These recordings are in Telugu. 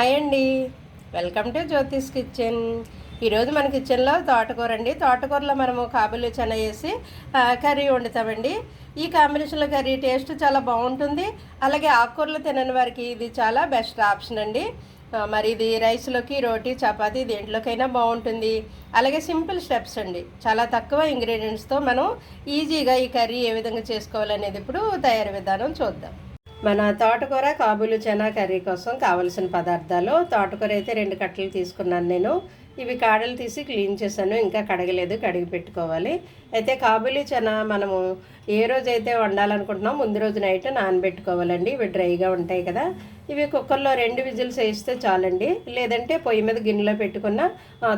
హాయ్ అండి. Welcome to Jyothish kitchen. ఈరోజు మన కిచెన్లో తోటకూర అండి. తోటకూరలో మనము కాబులు చెన వేసి కర్రీ వండుతామండి. ఈ కాంబినేషన్లో కర్రీ టేస్ట్ చాలా బాగుంటుంది. అలాగే ఆకుకూరలు తినని వారికి ఇది చాలా బెస్ట్ ఆప్షన్ అండి. మరి ఇది రైస్లోకి రోటీ చపాతీ దేంట్లోకైనా బాగుంటుంది. అలాగే సింపుల్ స్టెప్స్ అండి. చాలా తక్కువ ఇంగ్రీడియంట్స్తో మనం ఈజీగా ఈ కర్రీ ఏ విధంగా చేసుకోవాలనేది ఇప్పుడు తయారీ విధానం చూద్దాం. మన తోటకూర కాబూలు చనా కర్రీ కోసం కావలసిన పదార్థాలు. తోటకూర అయితే రెండు కట్టలు తీసుకున్నాను నేను. ఇవి కాడలు తీసి క్లీన్ చేశాను. ఇంకా కడగలేదు కడిగి పెట్టుకోవాలి. అయితే కాబూలి చనా మనము ఏ రోజైతే వండాలనుకుంటున్నామో ముందు రోజు నైట్ నానబెట్టుకోవాలండి. ఇవి డ్రైగా ఉంటాయి కదా. ఇవి కుక్కర్లో రెండు విజిల్స్ వేస్తే చాలండి. లేదంటే పొయ్యి మీద గిన్నెలో పెట్టుకున్న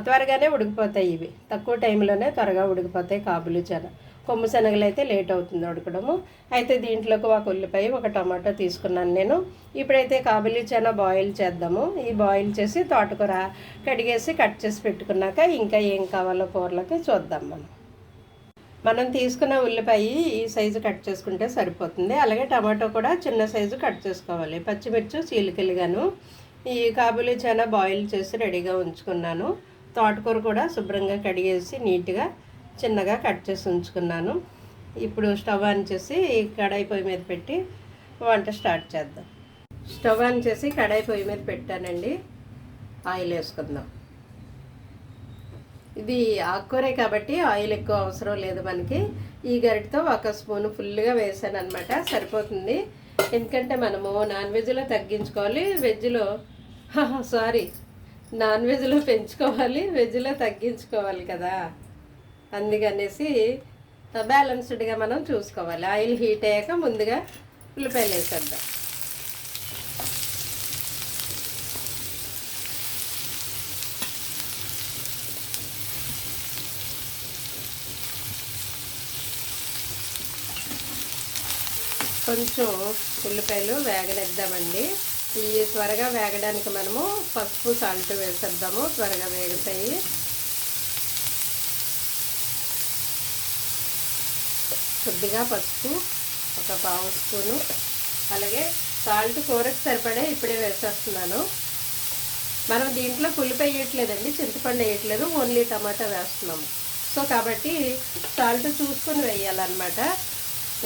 త్వరగానే ఉడికిపోతాయి ఇవి. తక్కువ టైంలోనే త్వరగా ఉడికిపోతాయి కాబూలి చనా. కొమ్ము శనగలు అయితే లేట్ అవుతుంది ఉడకడము. అయితే దీంట్లోకి ఒక ఉల్లిపాయ ఒక టమాటో తీసుకున్నాను నేను. ఇప్పుడైతే కాబిలి చనా బాయిల్ చేద్దాము. ఈ బాయిల్ చేసి తోటకూర కడిగేసి కట్ చేసి పెట్టుకున్నాక ఇంకా ఏం కావాలో కూరలకి చూద్దాం మనం. మనం తీసుకున్న ఉల్లిపాయ ఈ సైజు కట్ చేసుకుంటే సరిపోతుంది. అలాగే టమాటో కూడా చిన్న సైజు కట్ చేసుకోవాలి. పచ్చిమిర్చి చీలికలుగాను ఈ కాబూలి చనా బాయిల్ చేసి రెడీగా ఉంచుకున్నాను. తోటకూర కూడా శుభ్రంగా కడిగేసి నీట్గా చిన్నగా కట్ చేసి ఉంచుకున్నాను. ఇప్పుడు స్టవ్ ఆన్ చేసి కడాయి పొయ్యి మీద పెట్టి వంట స్టార్ట్ చేద్దాం. స్టవ్ ఆన్ చేసి కడాయి పొయ్యి మీద పెట్టానండి. ఆయిల్ వేసుకుందాం. ఇది ఆకుకూరే కాబట్టి ఆయిల్ ఎక్కువ అవసరం లేదు మనకి. ఈ గరిటతో ఒక స్పూన్ ఫుల్గా వేసాను అనమాట సరిపోతుంది. ఎందుకంటే మనము నాన్ వెజ్లో తగ్గించుకోవాలి. వెజ్లో సారీ నాన్ వెజ్లో పెంచుకోవాలి. వెజ్లో తగ్గించుకోవాలి కదా. అందుకనేసి బ్యాలెన్స్డ్గా మనం చూసుకోవాలి. ఆయిల్ హీట్ అయ్యాక ముందుగా ఉల్లిపాయలు వేసేద్దాం. కొంచెం ఉల్లిపాయలు వేగనిద్దామండి. ఈ త్వరగా వేగడానికి మనము పసుపు సాల్ట్ వేసేద్దాము. త్వరగా వేగుతాయి. కొద్దిగా పసుపు ఒక పావు స్పూను. అలాగే సాల్ట్ కూరకు సరిపడే ఇప్పుడే వేసేస్తున్నాను. మనం దీంట్లో పులిపి వేయట్లేదండి చింతపండు వేయట్లేదు ఓన్లీ టమాటా వేస్తున్నాము. సో కాబట్టి సాల్ట్ చూసుకొని వేయాలన్నమాట.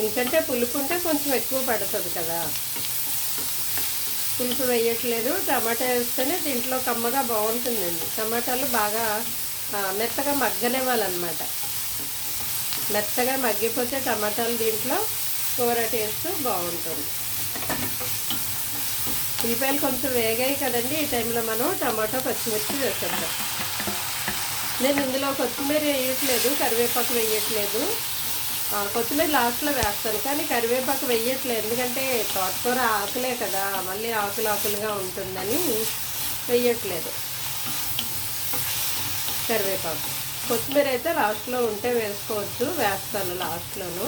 ఎందుకంటే పులుపు ఉంటే కొంచెం ఎక్కువ పడుతుంది కదా. పులుపు వేయట్లేదు టమాటా వేస్తేనే దీంట్లో కమ్మగా బాగుంటుందండి. టమాటాలు బాగా మెత్తగా మగ్గనివ్వాలన్నమాట. మెత్తగా మగ్గిపోతే టమాటాలు దీంట్లో కూర టేస్ట్ బాగుంటుంది. ఉల్లిపాయలు కొంచెం వేగాయి కదండి ఈ టైంలో మనం టమాటో పచ్చిమిర్చి వేసేద్దాం. నేను ఇందులో కొత్తిమీర వేయట్లేదు కరివేపాకు వేయట్లేదు. కొత్తిమీర లాస్ట్లో వేస్తాను కానీ కరివేపాకు వేయట్లేదు ఎందుకంటే తోటకూర ఆకులే కదా మళ్ళీ ఆకులు ఆకులుగా ఉంటుందని వేయట్లేదు. కరివేపాకు. కొత్తిమీర అయితే లాస్ట్లో ఉంటే వేసుకోవచ్చు వేస్తాను లాస్ట్లోను.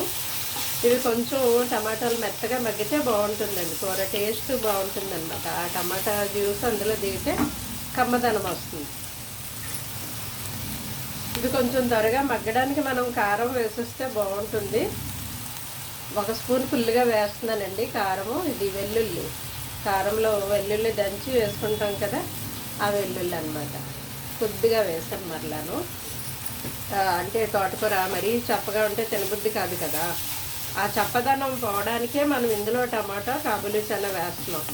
ఇవి కొంచెం టమాటాలు మెత్తగా మగ్గితే బాగుంటుందండి కూర టేస్ట్ బాగుంటుందన్నమాట. ఆ టమాటా జ్యూస్ అందులో దిగితే కమ్మదనం వస్తుంది. ఇది కొంచెం త్వరగా మగ్గడానికి మనం కారం వేసిస్తే బాగుంటుంది. ఒక స్పూన్ ఫుల్గా వేస్తున్నానండి కారము ఇది వెల్లుల్లి. కారంలో వెల్లుల్లి దంచి వేసుకుంటాం కదా ఆ వెల్లుల్లి అనమాట కొద్దిగా వేసాను మరలాను. అంటే తోటకూర మరీ చప్పగా ఉంటే తినబుద్ధి కాదు కదా. ఆ చప్పదనం పోవడానికే మనం ఇందులో టమాటా కాబులి చాలా వేస్తున్నాం.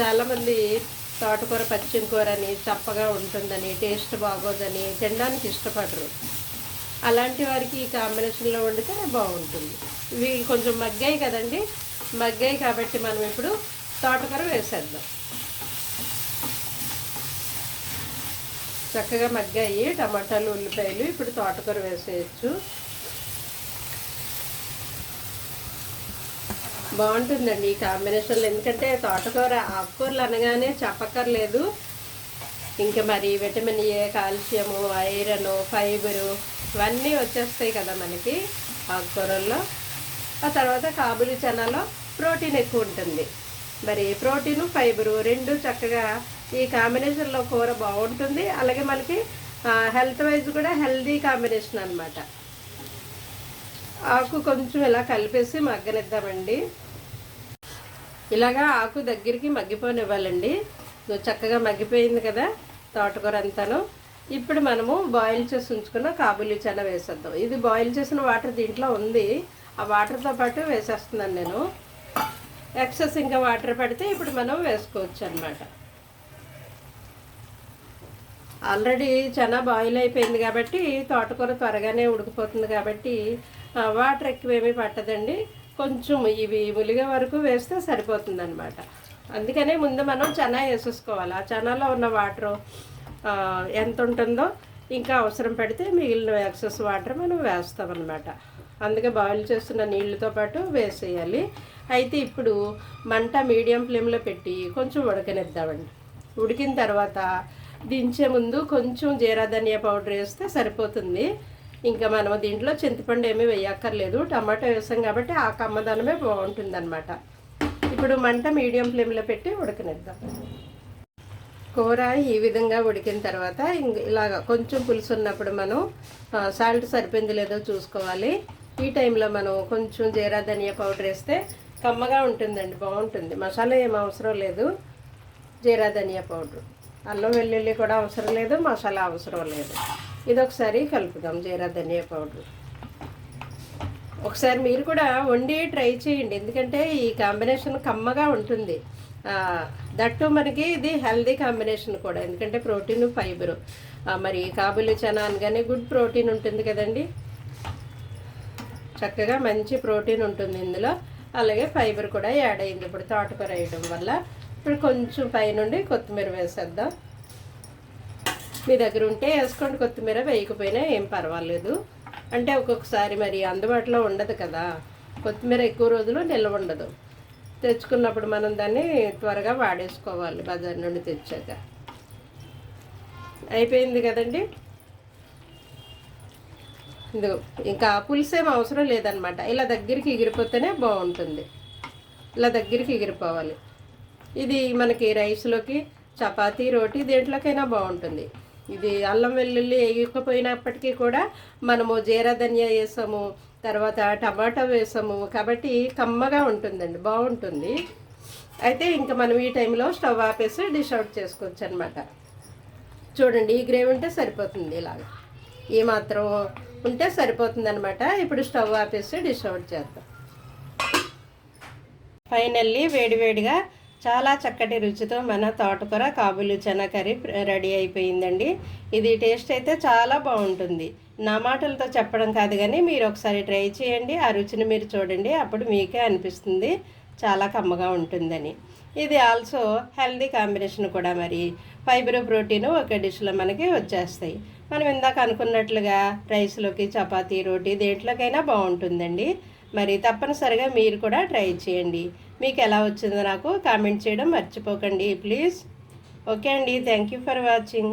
చాలామంది తోటకూర పచ్చిమ కూర అని చప్పగా ఉంటుందని టేస్ట్ బాగోదని తినడానికి ఇష్టపడరు. అలాంటి వారికి ఈ కాంబినేషన్లో వండితే బాగుంటుంది. ఇవి కొంచెం మగ్గాయి కదండి. మగ్గాయి కాబట్టి మనం ఇప్పుడు తోటకూర వేసేద్దాం. చక్కగా మగ్గాయి టమాటాలు ఉల్లిపాయలు ఇప్పుడు తోటకూర వేసేయచ్చు. బాగుంటుందండి ఈ కాంబినేషన్లో. ఎందుకంటే తోటకూర ఆకుకూరలు అనగానే చెప్పక్కర్లేదు. ఇంకా మరి vitamin A calcium iron fibre ఇవన్నీ వచ్చేస్తాయి కదా మనకి ఆకుకూరల్లో. ఆ తర్వాత కాబులి చనాలో ప్రోటీన్ ఎక్కువ ఉంటుంది. మరి ప్రోటీన్ ఫైబరు రెండు చక్కగా ఈ కాంబినేషన్లో కూర బాగుంటుంది. అలాగే మనకి హెల్త్ వైజ్ కూడా హెల్దీ కాంబినేషన్ అనమాట ఆకు కొంచెం ఇలా కలిపేసి మగ్గనిద్దామండి. ఇలాగా ఆకు దగ్గరికి మగ్గిపోనివ్వాలండి. చక్కగా మగ్గిపోయింది కదా తోటకూర అంతాను. ఇప్పుడు మనము బాయిల్ చేసి ఉంచుకున్న కాబులి చెన్న వేసేద్దాం. ఇది బాయిల్ చేసిన వాటర్ దీంట్లో ఉంది. ఆ వాటర్తో పాటు వేసేస్తున్నాను నేను. ఎక్సెస్ ఇంకా వాటర్ పెడితే ఇప్పుడు మనం వేసుకోవచ్చు అనమాట ఆల్రెడీ చాలా బాయిల్ అయిపోయింది కాబట్టి తోటకూర త్వరగానే ఉడికిపోతుంది కాబట్టి వాటర్ ఎక్కువేమీ పట్టదండి. కొంచెం ఇవి ములిగే వరకు వేస్తే సరిపోతుంది అనమాట అందుకనే ముందు మనం చనా వేసేసుకోవాలి. ఆ చనాలో ఉన్న వాటరు ఎంత ఉంటుందో ఇంకా అవసరం పడితే మిగిలిన ఎక్సెస్ వాటర్ మనం వేస్తామన్నమాట. అందుకే బాయిల్ చేస్తున్న నీళ్ళతో పాటు వేసేయాలి. అయితే ఇప్పుడు మంట మీడియం ఫ్లేమ్లో పెట్టి కొంచెం ఉడకనిద్దామండి. ఉడికిన తర్వాత దించే ముందు కొంచెం జీరా ధనియా పౌడర్ వేస్తే సరిపోతుంది. ఇంకా మనం దీంట్లో చింతపండు ఏమీ వేయక్కర్లేదు. టమాటో వేసాం కాబట్టి ఆ కమ్మదనమే బాగుంటుంది అనమాట ఇప్పుడు మంట మీడియం ఫ్లేమ్లో పెట్టి ఉడకనిద్దాం. కూర ఈ విధంగా ఉడికిన తర్వాత ఇంక ఇలాగ కొంచెం పులుసు ఉన్నప్పుడు మనం సాల్ట్ సరిపోయింది లేదో చూసుకోవాలి. ఈ టైంలో మనం కొంచెం జీరా ధనియా పౌడర్ వేస్తే కమ్మగా ఉంటుందండి బాగుంటుంది. మసాలా ఏం అవసరం లేదు. జీరా ధనియా పౌడర్. అల్లం వెల్లుల్లి కూడా అవసరం లేదు మసాలా అవసరం లేదు. ఇది ఒకసారి కలుపుదాం జీరా ధనియా పౌడర్. ఒకసారి మీరు కూడా వండి ట్రై చేయండి ఎందుకంటే ఈ కాంబినేషన్ కమ్మగా ఉంటుంది. దట్టు మనకి ఇది హెల్దీ కాంబినేషన్ కూడా ఎందుకంటే ప్రోటీన్ ఫైబర్. మరి కాబులి చనా అనగానే గుడ్ ప్రోటీన్ ఉంటుంది కదండి. చక్కగా మంచి ప్రోటీన్ ఉంటుంది ఇందులో. అలాగే ఫైబర్ కూడా యాడ్ అయింది ఇప్పుడు తోటకూర వేయడం వల్ల. ఇప్పుడు కొంచెం పైనుండి కొత్తిమీర వేసేద్దాం. మీ దగ్గర ఉంటే వేసుకోండి కొత్తిమీర వేయకపోయినా ఏం పర్వాలేదు. అంటే ఒక్కొక్కసారి మరి అందుబాటులో ఉండదు కదా. కొత్తిమీర ఎక్కువ రోజులు నిల్వ ఉండదు. తెచ్చుకున్నప్పుడు మనం దాన్ని త్వరగా వాడేసుకోవాలి బజార్ నుండి తెచ్చాక. అయిపోయింది కదండి? ఇదిగో ఇంకా పులుసేం అవసరం లేదనమాట ఇలా దగ్గరికి ఎగిరిపోతేనే బాగుంటుంది. ఇలా దగ్గరికి ఎగిరిపోవాలి. ఇది మనకి రైస్లోకి చపాతీ రోటీ దేంట్లోకైనా బాగుంటుంది. ఇది అల్లం వెల్లుల్లి వేయకపోయినప్పటికీ కూడా మనము జీరా ధనియా వేసాము తర్వాత టమాటా వేసాము కాబట్టి కమ్మగా ఉంటుందండి బాగుంటుంది. అయితే ఇంకా మనం ఈ టైంలో స్టవ్ ఆపేసి డిష్ అవుట్ చేసుకోవచ్చు అనమాట చూడండి ఈ గ్రేవీ ఉంటే సరిపోతుంది ఇలాగ. ఈ మాత్రం ఉంటే సరిపోతుంది అనమాట ఇప్పుడు స్టవ్ ఆపేసి డిష్ అవుట్ చేద్దాం. ఫైనల్లీ వేడివేడిగా చాలా చక్కటి రుచితో మన తోటకూర కాబులు చెన కర్రీ రెడీ అయిపోయిందండి. ఇది టేస్ట్ అయితే చాలా బాగుంటుంది. నా మాటలతో చెప్పడం కాదు కానీ మీరు ఒకసారి ట్రై చేయండి. ఆ రుచిని మీరు చూడండి. అప్పుడు మీకే అనిపిస్తుంది. చాలా కమ్మగా ఉంటుందని. ఇది ఆల్సో హెల్దీ కాంబినేషన్ కూడా మరి. ఫైబర్ ప్రోటీన్ ఒక డిష్లో మనకి వచ్చేస్తాయి. మనం ఇందాక అనుకున్నట్లుగా రైస్లోకి చపాతీ రోటీ దేంట్లోకైనా బాగుంటుందండి. మరి తప్పనిసరిగా మీరు కూడా ట్రై చేయండి. మీకు ఎలా వచ్చిందో నాకు కామెంట్ చేయడం మర్చిపోకండి ప్లీజ్. ఓకే అండి థ్యాంక్ యూ ఫర్ వాచింగ్.